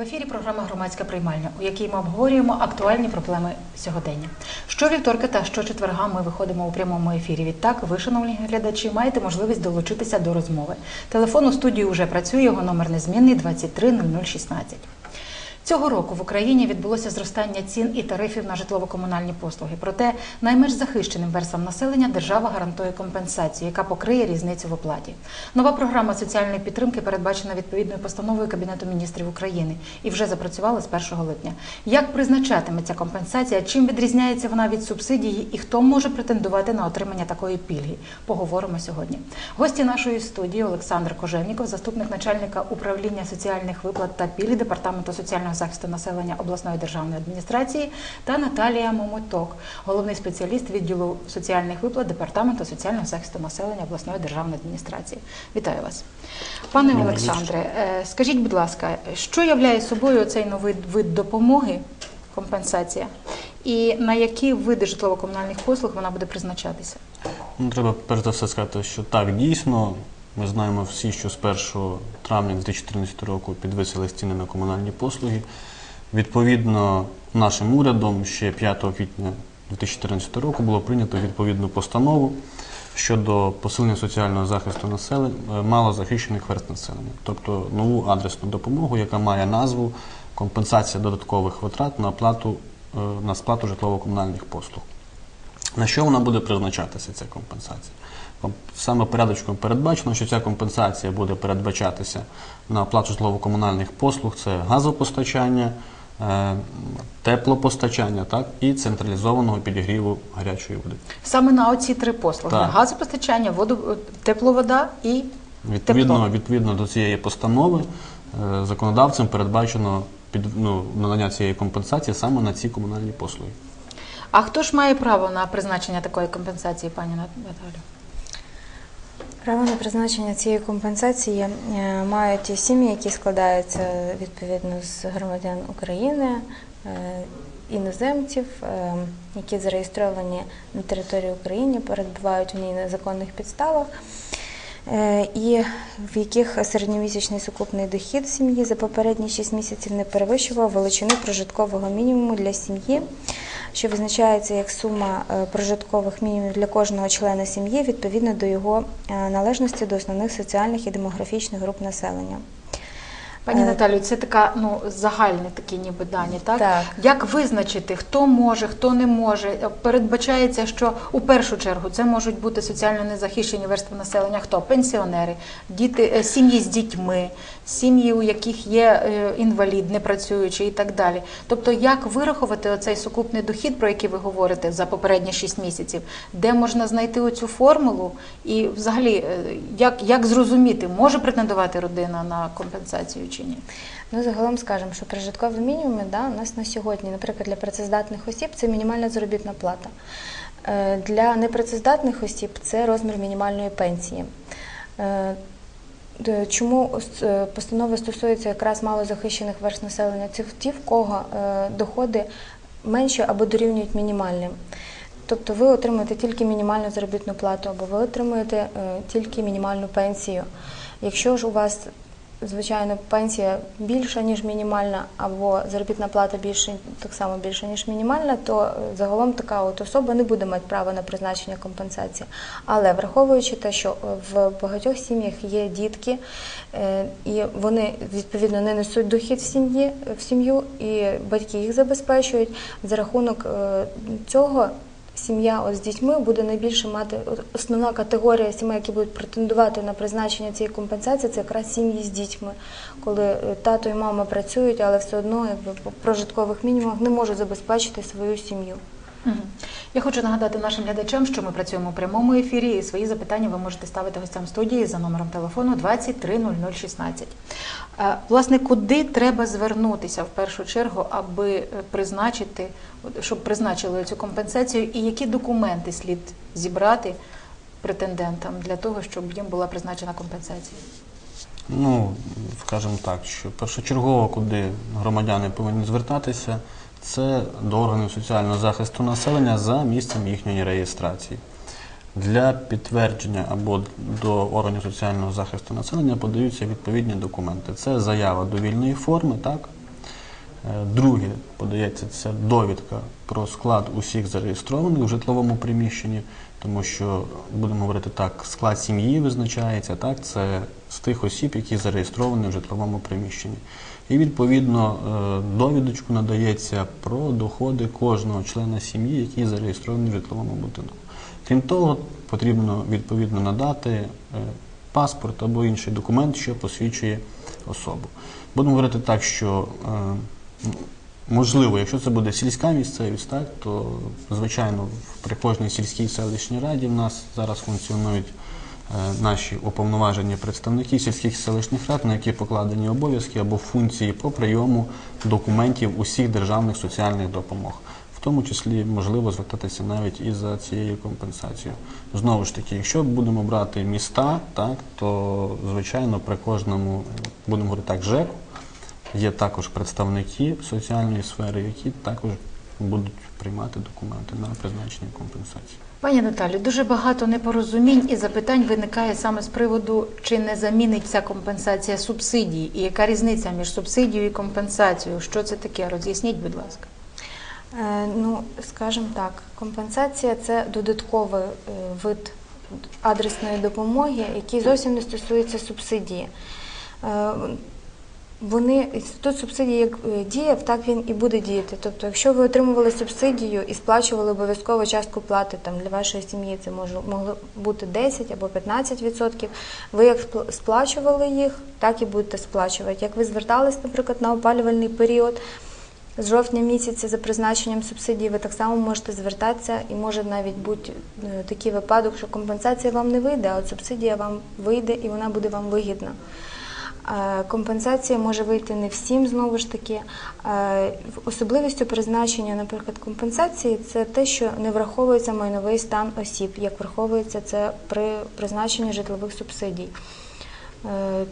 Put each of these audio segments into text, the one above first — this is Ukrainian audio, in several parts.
В ефірі. Програма Громадська приймальня, у якій ми обговорюємо актуальні проблеми сьогодення. Щовівторка та щочетверга ми виходимо у прямому ефірі. Відтак, ви, шановні глядачі, маєте можливість долучитися до розмови. Телефон у студії вже працює. Його номер незмінний 230016. Цього року в Україні відбулося зростання цін і тарифів на житлово-комунальні послуги. Проте найменш захищеним верствам населення держава гарантує компенсацію, яка покриє різницю в оплаті. Нова програма соціальної підтримки передбачена відповідною постановою Кабінету міністрів України і вже запрацювала з 1 липня. Як призначатиметься компенсація? Чим відрізняється вона від субсидії і хто може претендувати на отримання такої пільги? Поговоримо сьогодні. Гості нашої студії Олександр Кожевніков, заступник начальника управління соціальних виплат та пільг департаменту соціального захисту населення обласної державної адміністрації та Наталія Момоток, головний спеціаліст відділу соціальних виплат департаменту соціального захисту населення обласної державної адміністрації. Вітаю вас, пане Олександре. е, Скажіть, будь ласка, що являє собою цей новий вид допомоги, компенсація, і на які види житлово-комунальних послуг вона буде призначатися? Ну, треба перш за все сказати, що так дійсно. Ми знаємо всі, що з 1 травня 2014 року підвисили ціни на комунальні послуги. Відповідно, нашим урядом ще 5 квітня 2014 року було прийнято відповідну постанову щодо посилення соціального захисту населення малозахищених верст населення, тобто нову адресну допомогу, яка має назву компенсація додаткових витрат на оплату е, на сплату житлово-комунальних послуг. На що вона буде призначатися, ця компенсація? Саме порядочком передбачено, що ця компенсація буде передбачатися на оплату житлово-комунальних послуг, це газопостачання, е, теплопостачання так, і централізованого підігріву гарячої води. Саме на оці три послуги: Так. газопостачання, воду, тепловода і Відповідно, Тепло. відповідно до цієї постанови е, законодавцем передбачено під, ну, надання цієї компенсації саме на ці комунальні послуги. А хто ж має право на призначення такої компенсації, пані Нат- Наталю? Право на призначення цієї компенсації е, мають ті сім'ї, які складаються відповідно з громадян України, е, іноземців, е, які зареєстровані на території України, перебувають в ній на законних підставах. І в яких середньомісячний сукупний дохід сім'ї за попередні 6 місяців не перевищував величину прожиткового мінімуму для сім'ї, що визначається як сума е, прожиткових мінімумів для кожного члена сім'ї відповідно до його е, належності до основних соціальних і демографічних груп населення. Пані Е, Наталю, це така ну загальні такі ніби дані, так? Так. Як визначити, хто може, хто не може? Передбачається, що у першу чергу це можуть бути соціально незахищені верстви населення. Хто? Пенсіонери, діти, сім'ї з дітьми, сім'ї, у яких є е, інвалід, непрацюючий і так далі. Тобто, як вирахувати оцей сукупний дохід, про який ви говорите за попередні 6 місяців, де можна знайти оцю формулу, і взагалі, е, як, як зрозуміти, може претендувати родина на компенсацію чи ні? Ну, загалом скажемо, що прожиткові мінімуми да, у нас на сьогодні, наприклад, для працездатних осіб це мінімальна заробітна плата. Е, Для непрацездатних осіб це розмір мінімальної пенсії. Е, Чому ос- е, постанова стосується якраз малозахищених верст населення? Це ті, в кого е, доходи менші або дорівнюють мінімальним. Тобто ви отримуєте тільки мінімальну заробітну плату, або ви отримуєте е, тільки мінімальну пенсію. Якщо ж у вас звичайно пенсія більша ніж мінімальна, або заробітна плата більше так само більша ніж мінімальна, то е, загалом така от особа не буде мати права на призначення компенсації. Але враховуючи те, що е, в багатьох сім'ях є дітки, е, і вони відповідно не несуть дохід в сім'ї в сім'ю, і батьки їх забезпечують за рахунок цього. Сім'я от з дітьми буде найбільше мати основна категорія сімей, які будуть претендувати на призначення цієї компенсації, це якраз сім'ї з дітьми, коли е, тато і мама працюють, але все одно якби по прожиткових мінімумах не можуть забезпечити свою сім'ю. Мгм. Я хочу нагадати нашим глядачам, що ми працюємо у прямому ефірі, і свої запитання ви можете ставити гостям студії за номером телефону 230016. Е, Власне, куди треба звернутися в першу чергу, аби е, призначити, щоб призначили цю компенсацію, і які документи слід зібрати претендентам для того, щоб їм була призначена компенсація? Ну, скажімо так, що першочергово, куди громадяни повинні звертатися, це до органів соціального захисту населення за місцем їхньої реєстрації. Для підтвердження або до органів соціального захисту населення подаються відповідні документи. Це заява довільної форми, так? Е, Друге подається це довідка про склад усіх зареєстрованих у житловому приміщенні, тому що будемо говорити так, склад сім'ї визначається, так це з тих осіб, які зареєстровані в житловому приміщенні. І відповідно е, довідочку надається про доходи кожного члена сім'ї, який зареєстрований в житловому будинку. Крім того, потрібно відповідно надати е, паспорт або інший документ, що посвідчує особу. Будемо говорити так, що е, можливо, якщо це буде сільська місцевість, так, то звичайно при кожній сільській селищній раді в нас зараз функціонують наші уповноважені представники сільських селищних рад, на які покладені обов'язки або функції по прийому документів усіх державних соціальних допомог. В тому числі можливо звертатися навіть і за цією компенсацією. Знову ж таки, якщо будемо брати міста, так то звичайно при кожному будемо говорити так, ЖЕК є також представники соціальної сфери, які також будуть приймати документи на призначення компенсації. Пані Наталі, дуже багато непорозумінь і запитань виникає саме з приводу, чи не замінить ця компенсація субсидії, і яка різниця між субсидією і компенсацією? Що це таке? Роз'ясніть, будь ласка. Е, Ну, скажімо так, компенсація це додатковий е, вид адресної допомоги, який зовсім не стосується субсидії. Вони інститут субсидії як е, діяв, так він і буде діяти. Тобто, якщо ви отримували субсидію і сплачували обов'язково частку плати там для вашої сім'ї, це може могло бути 10 або 15 відсотків. Ви як спл- сплачували їх, так і будете сплачувати. Як ви звертались, наприклад, на опалювальний період. З жовтня місяця за призначенням субсидії ви так само можете звертатися, і може навіть бути е, такий випадок, що компенсація вам не вийде, а от субсидія вам вийде і вона буде вам вигідна. Е, Компенсація може вийти не всім знову ж таки. Е, Особливістю призначення, наприклад, компенсації це те, що не враховується майновий стан осіб, як враховується це при призначенні житлових субсидій. Е,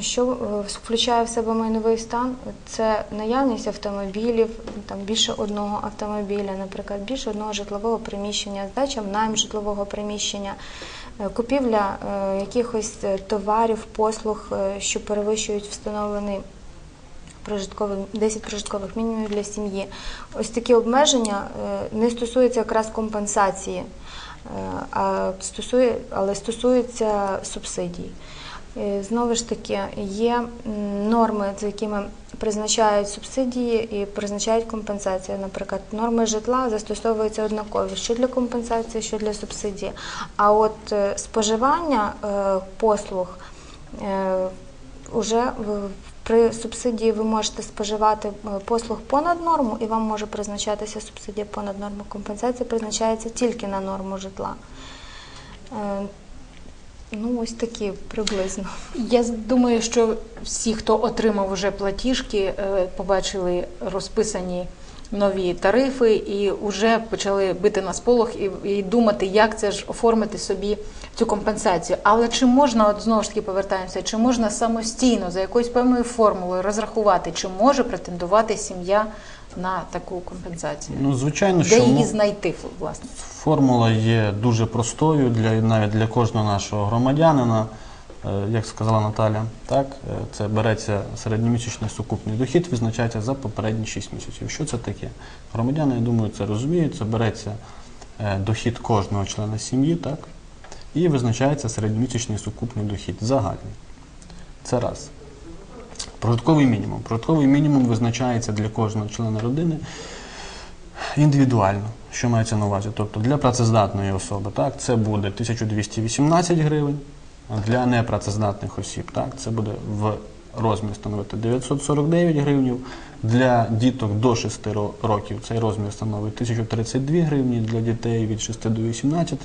що включає в себе майновий стан? Це наявність автомобілів, там більше одного автомобіля, наприклад, більше одного житлового приміщення, здача в найм житлового приміщення, купівля е, якихось е, товарів, послуг, е, що перевищують встановлений прожитковий 10 прожиткових мінімумів для сім'ї. Ось такі обмеження е, не стосуються якраз компенсації, е, а стосує, але стосуються субсидій. Е, Знову ж таки, є норми, за якими призначають субсидії і призначають компенсацію. Наприклад, норми житла застосовуються однакові, що для компенсації, що для субсидії. А от е, споживання е, послуг уже при субсидії ви можете споживати послуг понад норму, і вам може призначатися субсидія понад норму. Компенсація призначається тільки на норму житла. Ну, ось такі приблизно. Я думаю, що всі, хто отримав вже платіжки, е, побачили розписані нові тарифи і вже почали бити на сполох і, і думати, як це ж оформити собі цю компенсацію. Але чи можна, от знову ж таки повертаємося, чи можна самостійно за якоюсь певною формулою розрахувати, чи може претендувати сім'я на таку компенсацію? Ну, звичайно, Де її мо- знайти, власне? Формула є дуже простою для навіть для кожного нашого громадянина. Е, Як сказала Наталя, так е, це береться середньомісячний сукупний дохід, визначається за попередні 6 місяців. Що це таке? Громадяни, я думаю, це розуміють. Це береться е, дохід кожного члена сім'ї, так, і визначається середньомісячний сукупний дохід загальний. Це раз. Прожитковий мінімум. Прожитковий мінімум визначається для кожного члена родини індивідуально, що мається на увазі. Тобто для працездатної особи так, це буде 1218 гривень, а для непрацездатних осіб так, це буде в розмір становити 949 гривень. Для діток до 6 років цей розмір становить 1032 гривні, для дітей від 6 до 18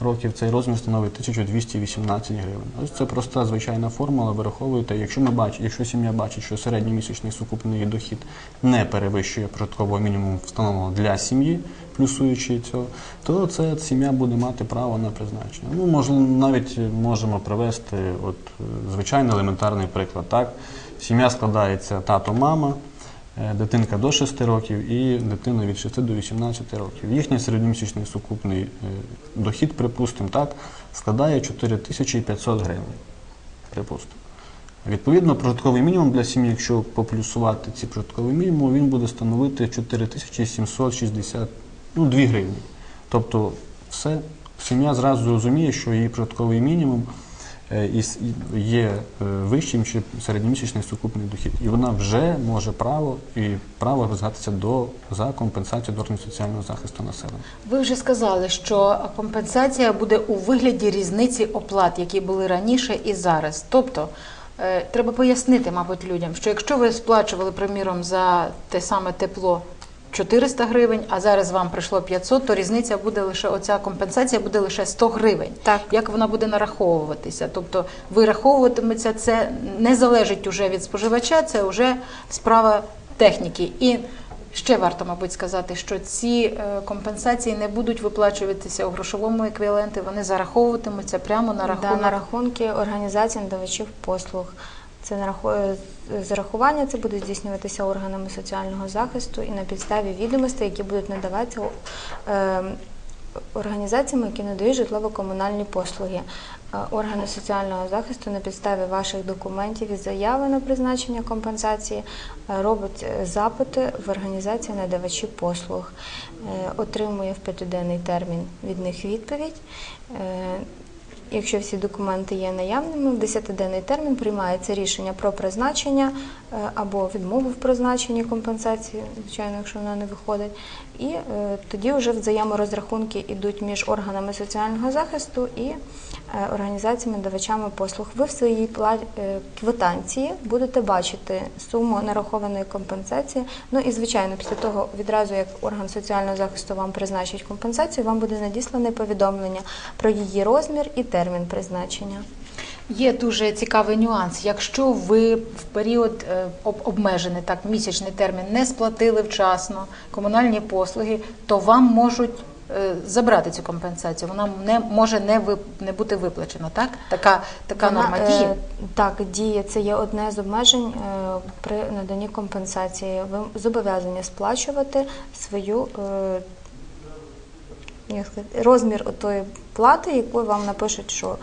років цей розмір становить 1218 гривень. Ось це проста звичайна формула, вираховуєте. Якщо ми бачимо, якщо сім'я бачить, що середньомісячний сукупний дохід не перевищує прожиткового мінімуму встановленого для сім'ї, плюсуючи цього, то це сім'я буде мати право на призначення. Ну, можливо, навіть можемо привести от, звичайний елементарний приклад. Так? Сім'я складається тато, мама, дитинка до 6 років і дитина від 6 до 18 років. Їхній середньомісячний сукупний е, дохід, припустимо, так, складає 4500 гривень. Припустимо. Відповідно, прожитковий мінімум для сім'ї, якщо поплюсувати ці прожитковий мінімум, він буде становити 4760 ну, 2 гривні. Тобто все, сім'я зразу розуміє, що її прожитковий мінімум е, і є е, вищим, ніж середньомісячний сукупний дохід. І вона вже може право і право розгатися до за компенсацію до соціального захисту населення. Ви вже сказали, що компенсація буде у вигляді різниці оплат, які були раніше і зараз. Тобто е, треба пояснити, мабуть, людям, що якщо ви сплачували, приміром, за те саме тепло 400 гривень, а зараз вам прийшло 500, то різниця буде лише оця компенсація буде лише 100 гривень. Так. Як вона буде нараховуватися? Тобто вираховуватиметься це не залежить уже від споживача, це вже справа техніки. І ще варто, мабуть, сказати, що ці е, компенсації не будуть виплачуватися у грошовому еквіваленті, вони зараховуватимуться прямо на Да, на рахунки організацій надавачів послуг. Це зарахування це буде здійснюватися органами соціального захисту і на підставі відомостей, які будуть надаватися е, організаціями, які надають житлово-комунальні послуги. Е, Органи соціального захисту на підставі ваших документів і заяви на призначення компенсації е, робить запити в організації надавачі послуг, отримує в п'ятиденний термін від них відповідь. Якщо всі документи є наявними, в 10-денний термін приймається рішення про призначення е, або відмову в призначенні компенсації, звичайно, якщо вона не виходить. І е, тоді вже взаєморозрахунки йдуть між органами соціального захисту і е, організаціями давачами послуг. Ви в своїй квитанції будете бачити суму нарахованої компенсації. Ну і звичайно, після того відразу як орган соціального захисту вам призначить компенсацію, вам буде надіслане повідомлення про її розмір і термін призначення. Є дуже цікавий нюанс. Якщо ви в період е, об- обмежений, так місячний термін, не сплатили вчасно комунальні послуги, то вам можуть е, забрати цю компенсацію. Вона не може не вип- не бути виплачена. Так така така Вона, норма е, діє. Так, діє. Це є одне з обмежень е, при наданні компенсації. Ви зобов'язані сплачувати свою е, як сказати, розмір тої плати, яку вам напишуть, що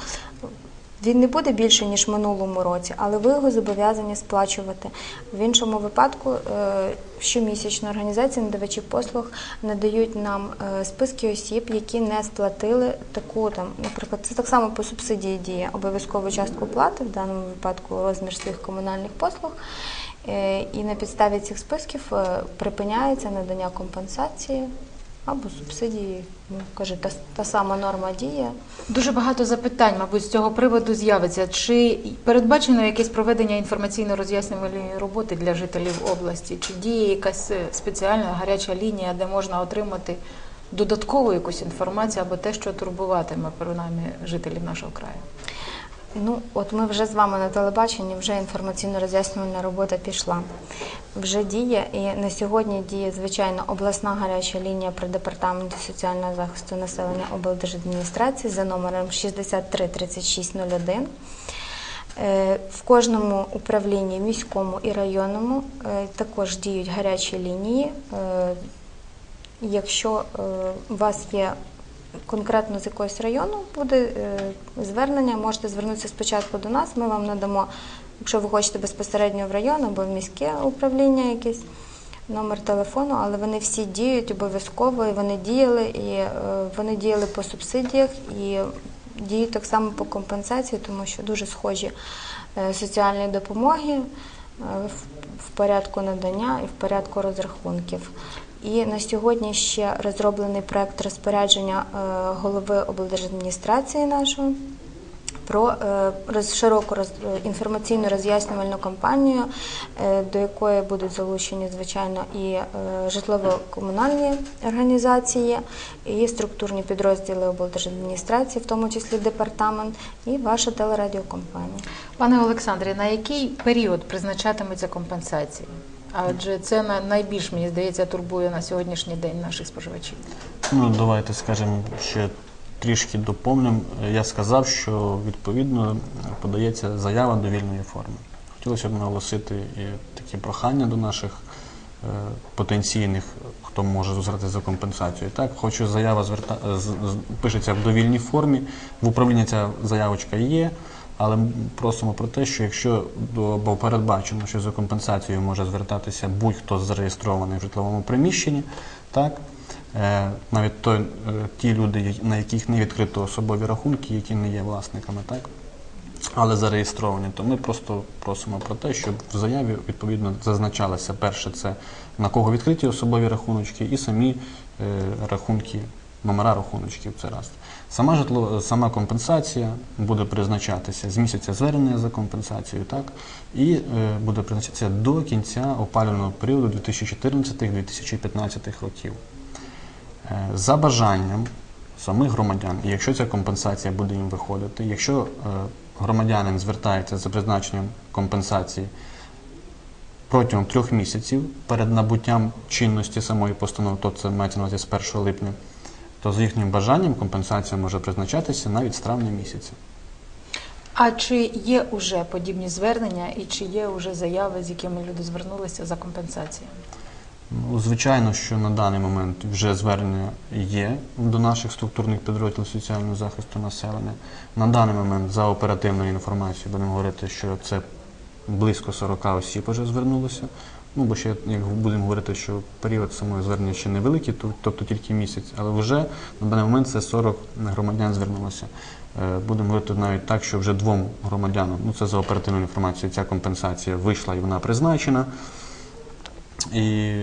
він не буде більше, ніж в минулому році, але ви його зобов'язані сплачувати. В іншому випадку е, щомісячно організації надавачі послуг надають нам е, списки осіб, які не сплатили таку там, наприклад, це так само по субсидії діє обов'язкову частку плати, в даному випадку розмір своїх комунальних послуг. Е, І на підставі цих списків припиняється надання компенсації або субсидії. Ну, каже, та, та сама норма діє. Дуже багато запитань, мабуть, з цього приводу з'явиться. Чи передбачено якесь проведення інформаційно-роз'яснювальної роботи для жителів області? Чи діє якась е, спеціальна гаряча лінія, де можна отримати додаткову якусь інформацію або те, що турбуватиме принаймні жителів нашого краю? Ну, от ми вже з вами на телебаченні, вже інформаційно-роз'яснювальна робота пішла. Вже діє, і на сьогодні діє, звичайно, обласна гаряча лінія при департаменті соціального захисту населення облдержадміністрації за номером 63 3601. Е, В кожному управлінні міському і районному е, також діють гарячі лінії. Е, Якщо у вас є конкретно з якогось району буде е, звернення, можете звернутися спочатку до нас. Ми вам надамо, якщо ви хочете безпосередньо в район або в міське управління якесь. Номер телефону, але вони всі діють обов'язково, і вони діяли, і е, вони діяли по субсидіях і діють так само по компенсації, тому що дуже схожі е, соціальні допомоги в порядку надання і в порядку розрахунків. І на сьогодні ще розроблений проект розпорядження е, голови облдержадміністрації нашого про е, широку е, інформаційну роз'яснювальну кампанію, до якої будуть залучені, звичайно, і житлово-комунальні організації, і структурні підрозділи облдержадміністрації, в тому числі департамент, і ваша телерадіокомпанія. Пане Олександре, на який період призначатиметься компенсації? Адже це на- найбільш, мені здається, турбує на сьогоднішній день наших споживачів. Ну, давайте скажемо ще трішки доповнимо. Я сказав, що відповідно подається заява до вільної форми. Хотілося б наголосити і таке прохання до наших е, потенційних, хто може звертатися за компенсацією. Так, хочу заява зверта... з- пишеться в довільній формі. В управлінні ця заявочка є, але м- просимо про те, що якщо до- бо передбачено, що за компенсацією може звертатися будь-хто зареєстрований в житловому приміщенні, так. Е, Навіть той, е, ті люди, на яких не відкрито особові рахунки, які не є власниками, так але зареєстровані, то ми просто просимо про те, щоб в заяві відповідно зазначалося перше, це на кого відкриті особові рахуночки і самі е, рахунки, номера рахуночків. Це раз. Сама житло, сама компенсація буде призначатися з місяця звернення за компенсацією, так і е, буде призначатися до кінця опалювального періоду 2014-2015 років. Е, За бажанням самих громадян, якщо ця компенсація буде їм виходити, якщо е, громадянин звертається за призначенням компенсації протягом трьох місяців перед набуттям чинності самої постанови, то це мається на увазі з 1 липня, то за їхнім бажанням компенсація може призначатися навіть з травня місяця. А чи є уже подібні звернення і чи є уже заяви, з якими люди звернулися за компенсацією? Ну, звичайно, що на даний момент вже звернення є до наших структурних підрозділів соціального захисту населення. На даний момент за оперативною інформацією будемо говорити, що це близько 40 осіб вже звернулося. Ну, бо ще як будемо говорити, що період самого звернення ще невеликий, то- тобто тільки місяць, але вже на даний момент це 40 громадян звернулося. Е, Будемо говорити навіть так, що вже двом громадянам, ну це за оперативною інформацією, ця компенсація вийшла і вона призначена. І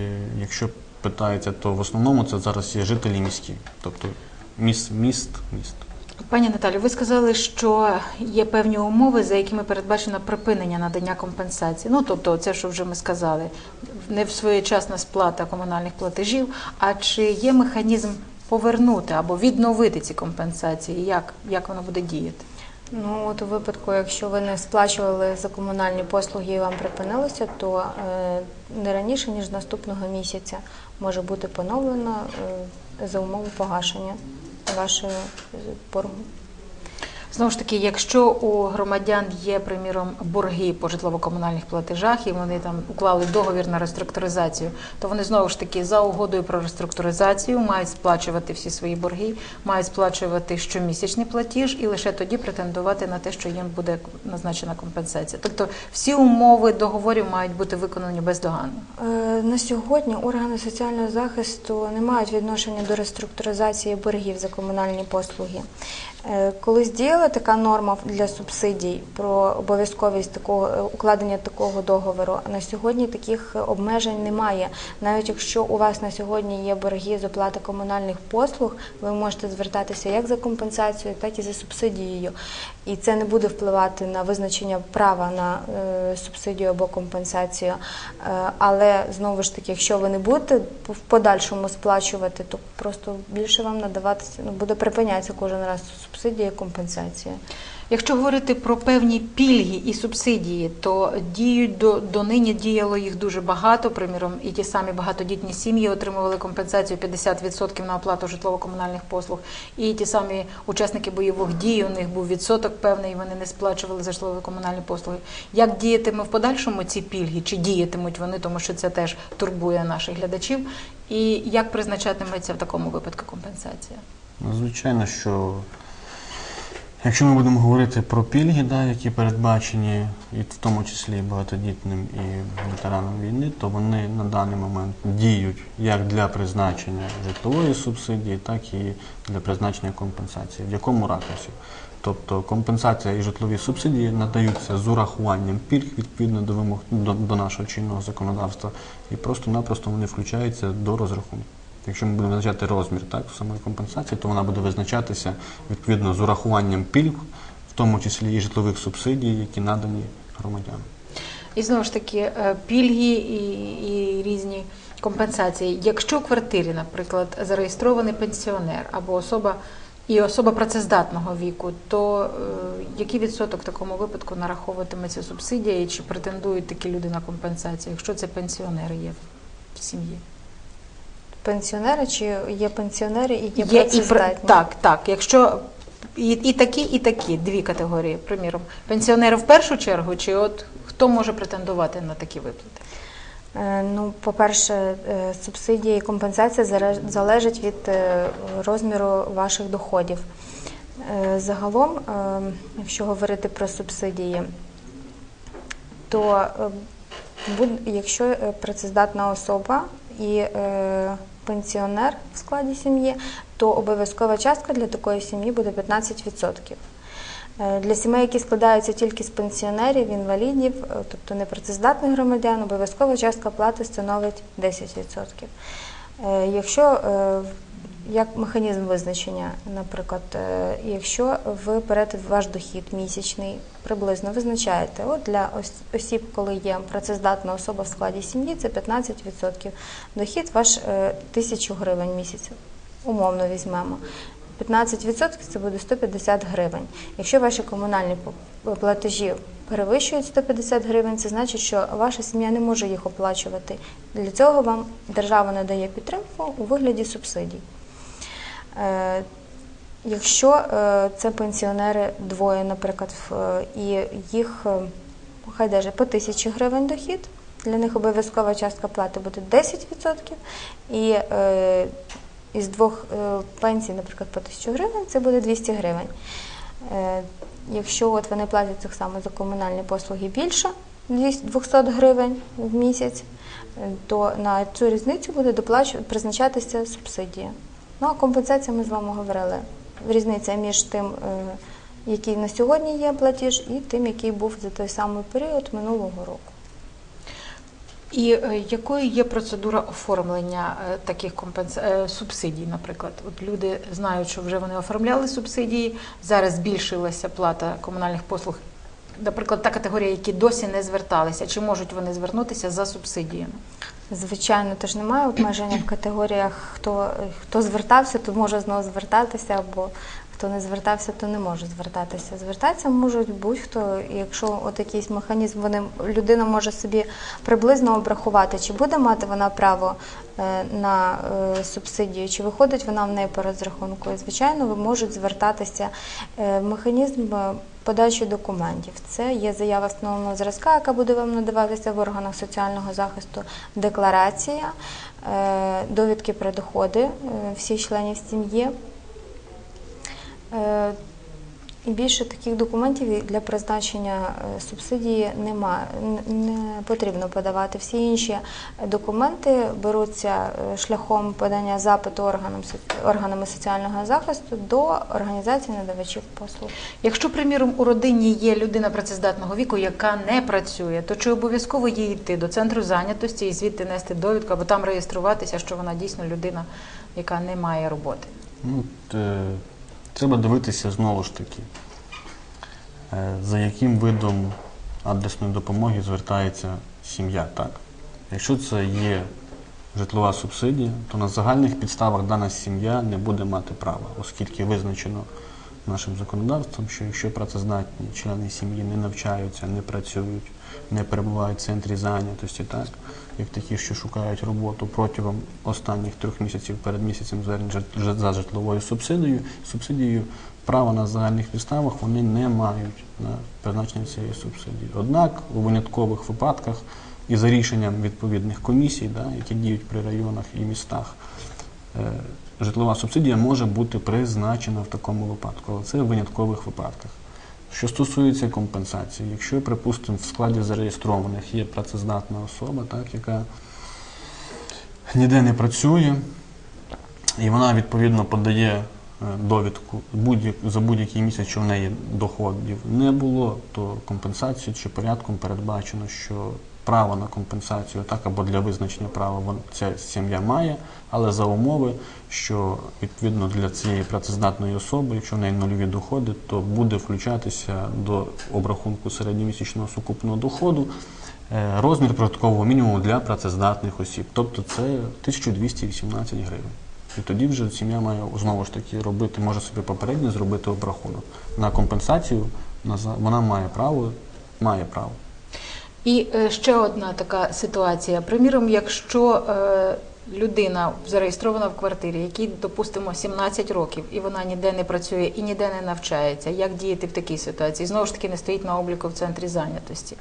якщо питається, то в основному це зараз є жителі міські, тобто міст, міст, міст. Пані Наталю, ви сказали, що є певні умови, за якими передбачено припинення надання компенсації. Ну тобто, це, що вже ми сказали, не своєчасна сплата комунальних платежів. А чи є механізм повернути або відновити ці компенсації? Як, як воно буде діяти? Ну, от у випадку, якщо ви не сплачували за комунальні послуги і вам припинилося, то е, не раніше, ніж наступного місяця може бути поновлено е, за умови погашення вашого боргу. Знову ж таки, якщо у громадян є, приміром, борги по житлово-комунальних платежах, і вони там уклали договір на реструктуризацію, то вони знову ж таки за угодою про реструктуризацію мають сплачувати всі свої борги, мають сплачувати щомісячний платіж і лише тоді претендувати на те, що їм буде назначена компенсація. Тобто всі умови договорів мають бути виконані бездоганно. Е, На сьогодні органи соціального захисту не мають відношення до реструктуризації боргів за комунальні послуги. Е, Колись діяла така норма для субсидій про обов'язковість такого е, укладення такого договору. На сьогодні таких обмежень немає. Навіть якщо у вас на сьогодні є борги з оплати комунальних послуг, ви можете звертатися як за компенсацією, так і за субсидією. І це не буде впливати на визначення права на е, субсидію або компенсацію. Е, але знову ж таки, якщо ви не будете в подальшому сплачувати, то просто більше вам надаватися ну, буде припинятися кожен раз субсидія і компенсація. Якщо говорити про певні пільги і субсидії, то діють до донині діяло їх дуже багато. Приміром, і ті самі багатодітні сім'ї отримували компенсацію 50% на оплату житлово-комунальних послуг. І ті самі учасники бойових дій, у них був відсоток певний, і вони не сплачували за житлово-комунальні послуги. Як діятиме в подальшому ці пільги? Чи діятимуть вони, тому що це теж турбує наших глядачів? І як призначатиметься в такому випадку компенсація? Ну, Звичайно, що якщо ми будемо говорити про пільги, да, які передбачені, і в тому числі багатодітним і ветеранам війни, то вони на даний момент діють як для призначення житлової субсидії, так і для призначення компенсації. В якому ракурсі? Тобто компенсація і житлові субсидії надаються з урахуванням пільг відповідно до вимог до, до нашого чинного законодавства, і просто-напросто вони включаються до розрахунку. Якщо ми будемо визначати розмір так, самої компенсації, то вона буде визначатися відповідно з урахуванням пільг, в тому числі і житлових субсидій, які надані громадянам. І знову ж таки, е, пільги і, і різні компенсації. Якщо в квартирі, наприклад, зареєстрований пенсіонер або особа і особа працездатного віку, то е, який відсоток в такому випадку нараховуватиметься субсидія і чи претендують такі люди на компенсацію, якщо це пенсіонери є в сім'ї? Пенсіонери чи є пенсіонери і є, і пр- працездатні? так, так. Якщо і, і такі, і такі дві категорії, приміром, пенсіонери в першу чергу, чи от хто може претендувати на такі виплати? Е, Ну, по-перше, е, субсидії і компенсація залежить від е, розміру ваших доходів. Загалом, якщо говорити про субсидії, то якщо працездатна особа і пенсіонер в складі сім'ї, то обов'язкова частка для такої сім'ї буде 15%. Е, Для сімей, які складаються тільки з пенсіонерів, інвалідів, е, тобто непрацездатних громадян, обов'язкова частка плати становить 10%. Е, Якщо як механізм визначення, наприклад, е, якщо ви берете ваш дохід місячний, приблизно визначаєте, от для осіб, коли є працездатна особа в складі сім'ї, це 15%. Дохід ваш е, 1000 гривень місяць, умовно візьмемо. 15% це буде 150 гривень. Якщо ваші комунальні платежі перевищують 150 гривень, це значить, що ваша сім'я не може їх оплачувати. Для цього вам держава надає підтримку у вигляді субсидій. Е, Якщо е, це пенсіонери двоє, наприклад, е, і їх хай даже по тисячі гривень дохід, для них обов'язкова частка плати буде 10%, і із двох пенсій, наприклад, по тисячу гривень, це буде 200 гривень. Якщо от вони платять так само за комунальні послуги більше 200 200 гривень в місяць, то на цю різницю буде доплачу- призначатися субсидія. Ну а компенсація ми з вами говорили. Різниця між тим, е, який на сьогодні є платіж, і тим, який був за той самий період минулого року. І е, якою є процедура оформлення е, таких компенс... субсидій, наприклад? От люди знають, що вже вони оформляли субсидії, зараз збільшилася плата комунальних послуг. Наприклад, та категорія, які досі не зверталися, чи можуть вони звернутися за субсидіями? Звичайно, теж немає обмеження в категоріях, хто, хто звертався, то може знову звертатися, або хто не звертався, то не може звертатися. Звертатися можуть будь-хто, якщо от якийсь механізм, вони, людина може собі приблизно обрахувати, чи буде мати вона право е, на е, субсидію, чи виходить вона в неї по розрахунку. І, звичайно, ви можуть звертатися. Е, Механізм подачі документів. Це є заява встановленого зразка, яка буде вам надаватися в органах соціального захисту, декларація, довідки про доходи всіх членів сім'ї. Е, І більше таких документів для призначення е, субсидії немає, не потрібно подавати. Всі інші документи беруться е, шляхом подання запиту органам, органами соціального захисту до організації надавачів послуг. Якщо, приміром, у родині є людина працездатного віку, яка не працює, то чи обов'язково їй йти до центру зайнятості і звідти нести довідку або там реєструватися, що вона дійсно людина, яка не має роботи? Ну, треба дивитися знову ж таки, е, за яким видом адресної допомоги звертається сім'я. Так? Якщо це є житлова субсидія, то на загальних підставах дана сім'я не буде мати права, оскільки визначено нашим законодавством, що якщо працездатні члени сім'ї не навчаються, не працюють, не перебувають в центрі зайнятості, так, як такі, що шукають роботу протягом останніх трьох місяців перед місяцем за житловою субсидією, субсидією права на загальних підставах вони не мають на призначення цієї субсидії. Однак у виняткових випадках і за рішенням відповідних комісій, да, які діють при районах і містах, е, житлова субсидія може бути призначена в такому випадку, але це в виняткових випадках. Що стосується компенсації, якщо, припустимо, в складі зареєстрованих є працездатна особа, так, яка ніде не працює, і вона відповідно подає е, довідку будь-як, за будь-який місяць, що в неї доходів не було, то компенсацію чи порядком передбачено, що право на компенсацію так або для визначення права ця сім'я має, але за умови, що відповідно для цієї працездатної особи, якщо в неї нульові доходи, то буде включатися до обрахунку середньомісячного сукупного доходу е, розмір прожиткового мінімуму для працездатних осіб. Тобто це 1218 гривень. І тоді вже сім'я має знову ж таки робити, може собі попередньо зробити обрахунок. На компенсацію вона має право, має право. І е, ще одна така ситуація. Приміром, якщо е, людина зареєстрована в квартирі, якій, допустимо, 17 років, і вона ніде не працює і ніде не навчається, як діяти в такій ситуації? Знову ж таки, не стоїть на обліку в центрі зайнятості.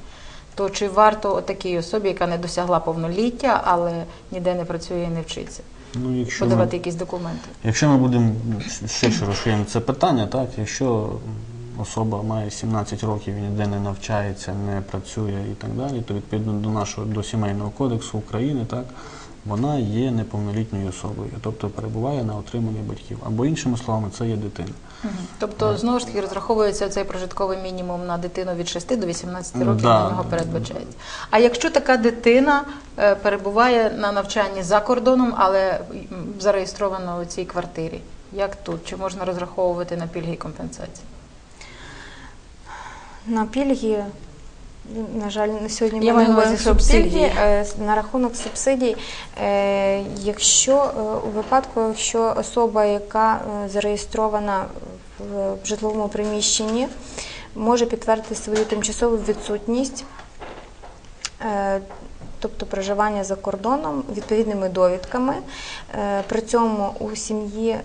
То чи варто такій особі, яка не досягла повноліття, але ніде не працює і не вчиться, Ну, якщо ми, подавати якісь документи? якщо ми будемо ширше розширюємо це питання, так, якщо особа має 17 років і ніде не навчається, не працює і так далі, то відповідно до нашого до сімейного кодексу України, так, вона є неповнолітньою особою, тобто перебуває на отриманні батьків. Або іншими словами, це є дитина. Тобто, знову ж таки, розраховується цей прожитковий мінімум на дитину від 6 до 18 років, Да. на нього передбачається. А якщо така дитина е, перебуває на навчанні за кордоном, але м, зареєстрована у цій квартирі, як тут? Чи можна розраховувати на пільги і компенсації? На пільги, на жаль, на сьогодні Я ми маю не говоримо субсидії. Е, На рахунок субсидій, е, якщо е, у випадку, якщо особа, яка зареєстрована в житловому приміщенні, може підтвердити свою тимчасову відсутність. Е, Тобто проживання за кордоном відповідними довідками. Е, При цьому у сім'ї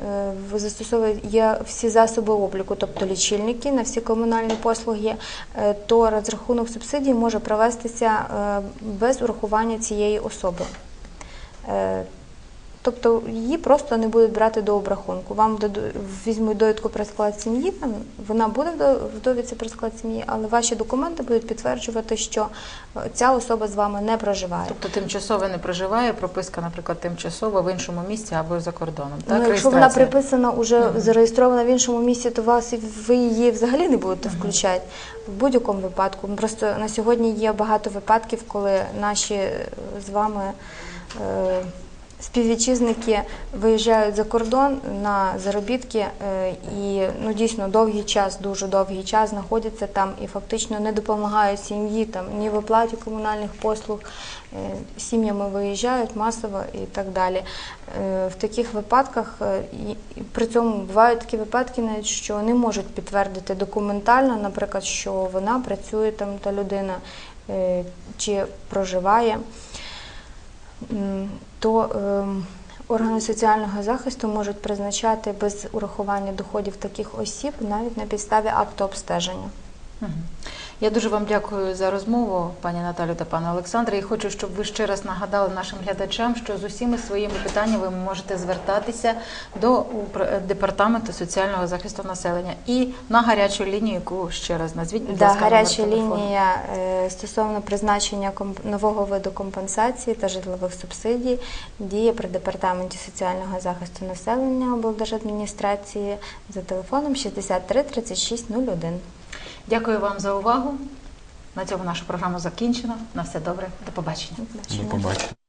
застосовують застосовує всі засоби обліку, тобто лічильники на всі комунальні послуги, е, то розрахунок субсидій може провестися е, без урахування цієї особи. Тобто її просто не будуть брати до обрахунку. Вам візьмуть довідку про склад сім'ї, вона буде в до- в довідці про склад сім'ї, але ваші документи будуть підтверджувати, що е, ця особа з вами не проживає. Тобто тимчасово не проживає, прописка, наприклад, тимчасово в іншому місці або за кордоном. Так, ну, якщо вона приписана уже Мгм. зареєстрована в іншому місці, то вас ви її взагалі не будете включати в будь-якому випадку. Просто на сьогодні є багато випадків, коли наші е, з вами е, співвітчизники виїжджають за кордон на заробітки е, і ну дійсно довгий час, дуже довгий час знаходяться там і фактично не допомагають сім'ї там ні в оплаті комунальних послуг. Е, Сім'ями виїжджають масово і так далі. Е, В таких випадках при цьому бувають такі випадки, навіть що не можуть підтвердити документально, наприклад, що вона працює там та людина чи проживає то ем, органи соціального захисту можуть призначати без урахування доходів таких осіб навіть на підставі акту обстеження. Я дуже вам дякую за розмову, пані Наталю та пане Олександре. І хочу, щоб ви ще раз нагадали нашим глядачам, що з усіма своїми питаннями ви можете звертатися до департаменту соціального захисту населення і на гарячу лінію, яку ще раз назвіть. будь Да, ласка, гаряча лінія е, стосовно призначення нового виду компенсації та житлових субсидій діє при департаменті соціального захисту населення облдержадміністрації за телефоном 63 36 01. Дякую вам за увагу. На цьому наша програма закінчена. На все добре. До побачення. До побачення.